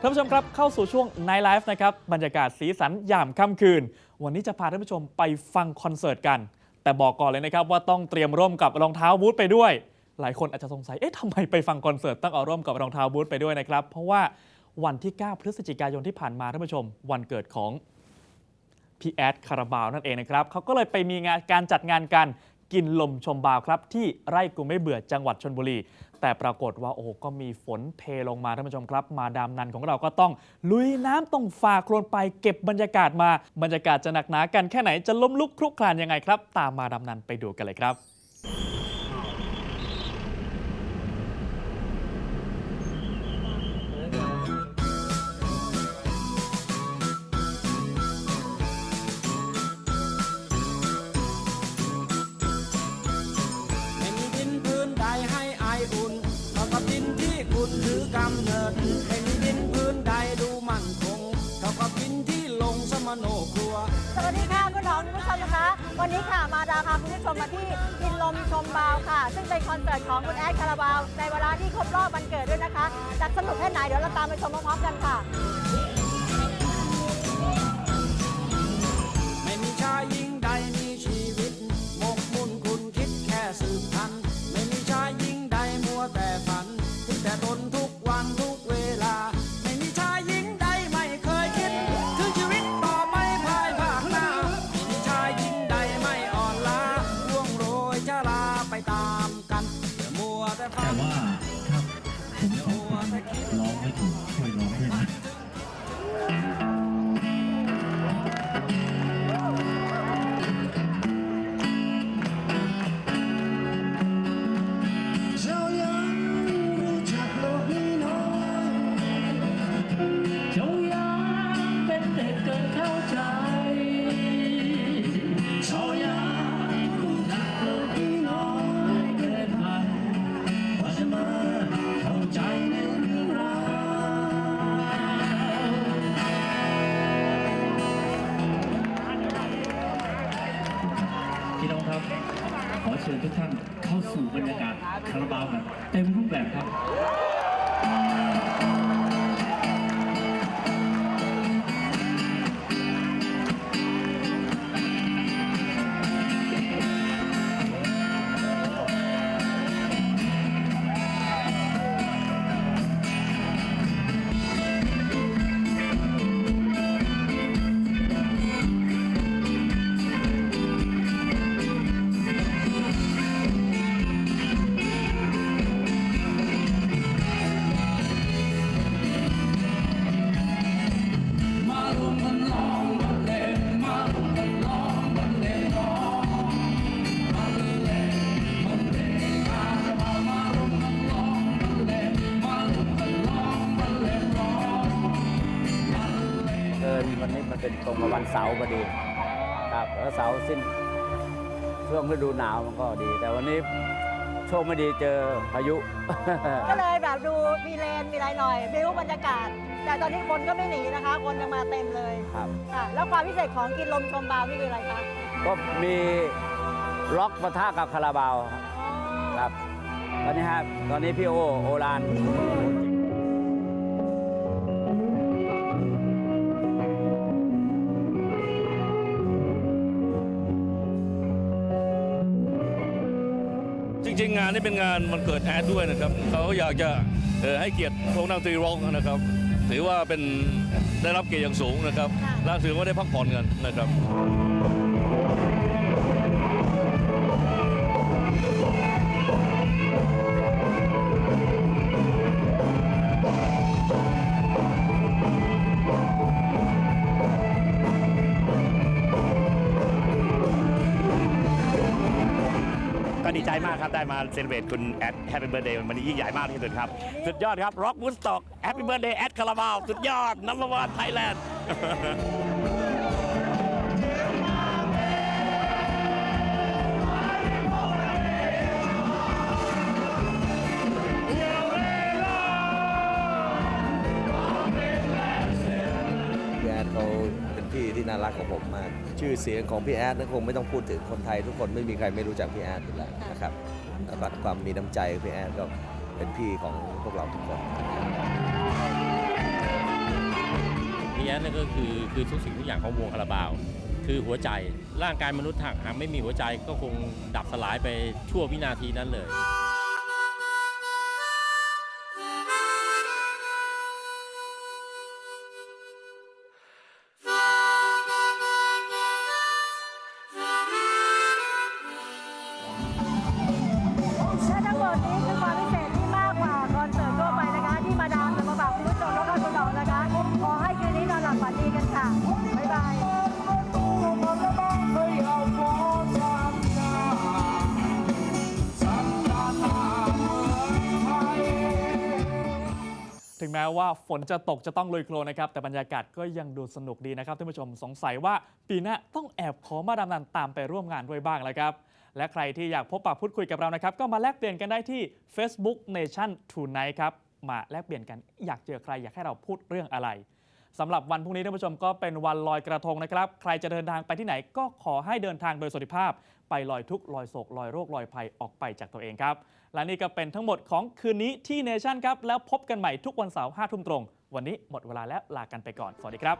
ท่านผู้ชมครับเข้าสู่ช่วง Night Life นะครับบรรยากาศสีสันยามค่ำคืน วันนี้จะพาท่านผู้ชมไปฟังคอนเสิร์ตกัน แต่บอกก่อนเลยนะครับว่าต้องเตรียมร่วมกับรองเท้าบูทไปด้วย หลายคนอาจจะสงสัยเอ๊ะทำไมไปฟังคอนเสิร์ตต้องเอาร่วมกับรองเท้าบูทไปด้วยนะครับ เพราะว่าวันที่ 9 พฤศจิกายนที่ผ่านมาท่านผู้ชม วันเกิดของ พี่แอดคาราบาวนั่นเองนะครับเขาก็เลยไปมีงานการจัดงานกันกินลมชมบาวครับ ที่ไร่กูไม่เบื่อจังหวัดชนบุรี แต่ปรากฏว่าโอ้ก็มีฝนเทลงมาท่านผู้ชมครับ มาดามนันของเราก็ต้อง ลุยน้ำต้องฝ่าโคลนไปเก็บบรรยากาศมาบรรยากาศจะหนักหนากันแค่ไหนจะล้มลุกคลุกคลานยังไงครับ ตามมาดามนันไปดูกันเลยครับำเนิดไม่มีดินพื้นใดดูมั่นคงเท่ากับดินที่ลงสมโนครัว สวัสดีค่ะคุณน้องคุณผู้ชมนะคะ วันนี้ค่ะมาดาพาคุณผู้ชมมาที่กินลมชมบาวค่ะ ซึ่งเป็นคอนเสิร์ตของคุณแอดคาราบาว ในเวลาที่ครบรอบวันเกิดด้วยนะคะจะสนุกแค่ไหนเดี๋ยวเราตามไปชมพร้อมๆกันค่ะ ขอเชิญทุกท่านเข้าสู่บรรยากาศคาราบาวแบบเต็มรูปแบบครับ วันนี้มันเป็นตรงกับวันเสาร์พอดีครับแล้วเสาร์สิ้นช่วงฤดูหนาวมันก็ดี แต่วันนี้โชคไม่ดีเจอพายุ ก็เลยแบบดูมีเลนมีอะไรหน่อยบิวบรรยากาศ แต่ตอนนี้คนก็ไม่หนีนะคะ คนยังมาเต็มเลยครับค่ะแล้วความพิเศษของกินลมชมบาวนี่คืออะไรคะก็มีล็อกปะทะกับคาราบาวอ๋อครับตอนนี้ครับตอนนี้พี่โอโอราน จริงๆงานนี้เป็นงานมันเกิดแอดด้วยนะครับเขาอยากจะเอ่อให้เกียรติพวกนักดนตรีร็อกนะครับ ถือว่าเป็นได้รับเกียรติอย่างสูงนะครับและถือว่าได้พักผ่อนกันนะครับ ดีใจมากครับ ได้มาเซเลบรตคุณแอดแฮปปี้เบิร์ดเดย์วันนี้ยิ่งใหญ่มากที่สุดครับ สุดยอดครับร็อกวูดสต็อกแฮปปี้เบิร์ดเดย์แอดคาราบาวสุดยอดนัมเบอร์วันไทยแลนด์ น่ารักของผมมาก ชื่อเสียงของพี่แอดนั้นคงไม่ต้องพูดถึงคนไทยทุกคนไม่มีใครไม่รู้จักพี่แอดอยู่แล้วนะครับแล้วก็ความมีน้ำใจพี่แอดก็เป็นพี่ของพวกเราทุกคนพี่แอดนี่ก็คือคือทุกสิ่งทุกอย่างของวงคาราบาว คือหัวใจร่างกายมนุษย์หากไม่มีหัวใจก็คงดับสลายไปชั่ววินาทีนั้นเลย บ๊ายบายถึงแม้ว่าฝนจะตกจะต้องลุยโคลนนะครับ แต่บรรยากาศก็ยังดูสนุกดีนะครับท่านผู้ชมสงสัยว่าปีหน้าต้องแอบขอมาดามนันตามไปร่วมงานด้วยบ้างแล้วครับ และใครที่อยากพบปะพูดคุยกับเรานะครับ ก็มาแลกเปลี่ยนกันได้ที่ Facebook Nation Tonight ครับ มาแลกเปลี่ยนกันอยากเจอใครอยากให้เราพูดเรื่องอะไร สำหรับวันพรุ่งนี้ท่านผู้ชมก็เป็นวันลอยกระทงนะครับ ใครจะเดินทางไปที่ไหนก็ขอให้เดินทางโดยสวัสดิภาพ ไปลอยทุกข์ลอยโศกลอยโรคลอยภัยออกไปจากตัวเองครับ และนี่ก็เป็นทั้งหมดของคืนนี้ที่เนชั่นครับ แล้วพบกันใหม่ทุกวันเสาร์ห้าทุ่มตรง วันนี้หมดเวลาแล้วลากันไปก่อน สวัสดีครับ